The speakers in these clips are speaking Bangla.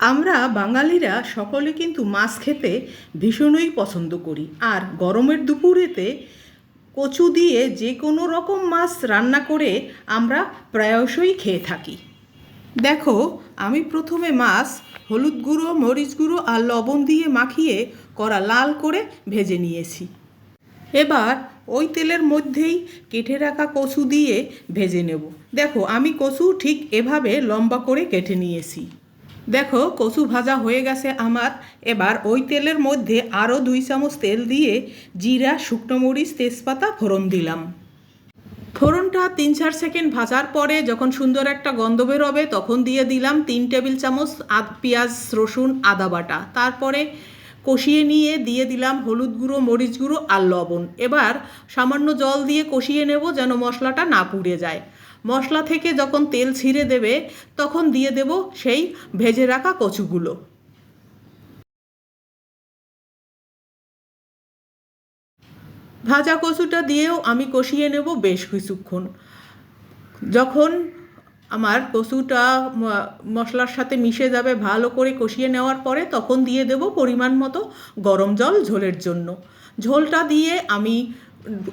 আমরা বাঙালিরা সকলে কিন্তু মাছ খেতে ভীষণই পছন্দ করি। আর গরমের দুপুরেতে কচু দিয়ে যে কোনো রকম মাছ রান্না করে আমরা প্রায়শই খেয়ে থাকি। দেখো, আমি প্রথমে মাছ, হলুদ গুঁড়ো, মরিচ গুঁড়ো আর লবণ দিয়ে মাখিয়ে করা লাল করে ভেজে নিয়েছি। এবার ওই তেলের মধ্যেই কেটে রাখা কচু দিয়ে ভেজে নেব। দেখো, আমি কচু ঠিক এভাবে লম্বা করে কেটে নিয়েছি। দেখো, কচু ভাজা হয়ে গেছে আমার। এবার ওই তেলের মধ্যে আরও দুই চামচ তেল দিয়ে জিরা, শুকনো মরিচ, তেজপাতা, ফোড়ন দিলাম। ফোড়নটা তিন চার সেকেন্ড ভাজার পরে যখন সুন্দর একটা গন্ধ বেরোবে, তখন দিয়ে দিলাম তিন টেবিল চামচ আদ, পেঁয়াজ, রসুন, আদা বাটা। তারপরে কষিয়ে নিয়ে দিয়ে দিলাম হলুদ গুঁড়ো, মরিচ গুঁড়ো আর লবণ। এবার সামান্য জল দিয়ে কষিয়ে নেব যেন মশলাটা না পুড়ে যায়। মশলা থেকে যখন তেল ছিঁড়ে দেবে, তখন দিয়ে দেব সেই ভেজে রাখা কচুগুলো। ভাজা কচুটা দিয়েও আমি কষিয়ে নেব বেশ কিছুক্ষণ। যখন আমার কচুটা মশলার সাথে মিশে যাবে ভালো করে কষিয়ে নেওয়ার পরে তখন দিয়ে দেব পরিমাণ মতো গরম জল ঝোলের জন্য। ঝোলটা দিয়ে আমি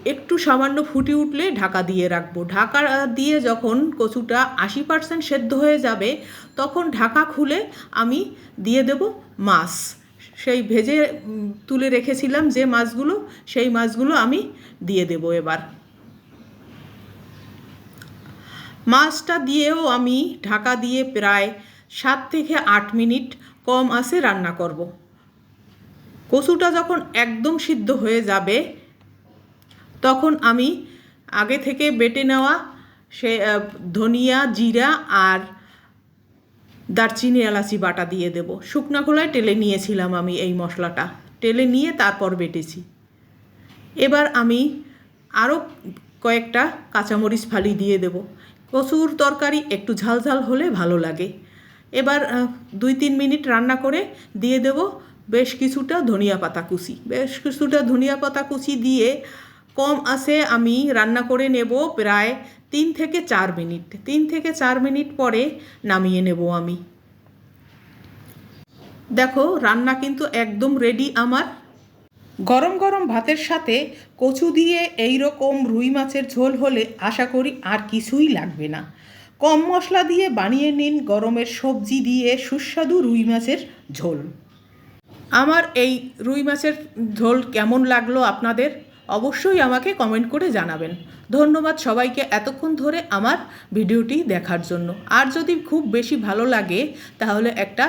একটু সামান্য ফুটে উঠলে ঢাকা দিয়ে রাখব। ঢাকা দিয়ে যখন কচুটা আশি পার্সেন্ট সেদ্ধ হয়ে যাবে, তখন ঢাকা খুলে আমি দিয়ে দেব মাছ। সেই ভেজে তুলে রেখেছিলাম যে মাছগুলো, সেই মাছগুলো আমি দিয়ে দেব এবার। মাছটা দিয়েও আমি ঢাকা দিয়ে প্রায় সাত থেকে আট মিনিট কম আঁচে রান্না করব। কচুটা যখন একদম সিদ্ধ হয়ে যাবে, তখন আমি আগে থেকে বেটে নেওয়া সে ধনিয়া জিরা আর দারচিনি এলাচি বাটা দিয়ে দেব। শুকনা খোলায় টেলে নিয়েছিলাম আমি এই মশলাটা। টেলে নিয়ে তারপর বেটেছি। এবার আমি আরও কয়েকটা কাঁচামরিচ ফালি দিয়ে দেব। কচুর তরকারি, একটু ঝাল ঝাল হলে ভালো লাগে। এবার দুই তিন মিনিট রান্না করে দিয়ে দেব বেশ কিছুটা ধনিয়া পাতা কুচি। বেশ কিছুটা ধনিয়া পাতা কুচি দিয়ে কম আছে আমি রান্না করে নেব প্রায় তিন থেকে চার মিনিট। তিন থেকে চার মিনিট পরে নামিয়ে নেব আমি। দেখো, রান্না কিন্তু একদম রেডি আমার। গরম গরম ভাতের সাথে কচু দিয়ে এই রকম রুই মাছের ঝোল হলে আশা করি আর কিছুই লাগবে না। কম মশলা দিয়ে বানিয়ে নিন গরমের সবজি দিয়ে সুস্বাদু রুই মাছের ঝোল। আমার এই রুই মাছের ঝোল কেমন লাগল আপনাদের? অবশ্যই আমাকে কমেন্ট করে জানাবেন। ধন্যবাদ সবাইকে এতক্ষণ ধরে আমার ভিডিওটি দেখার জন্য। আর যদি খুব বেশি ভালো লাগে তাহলে একটা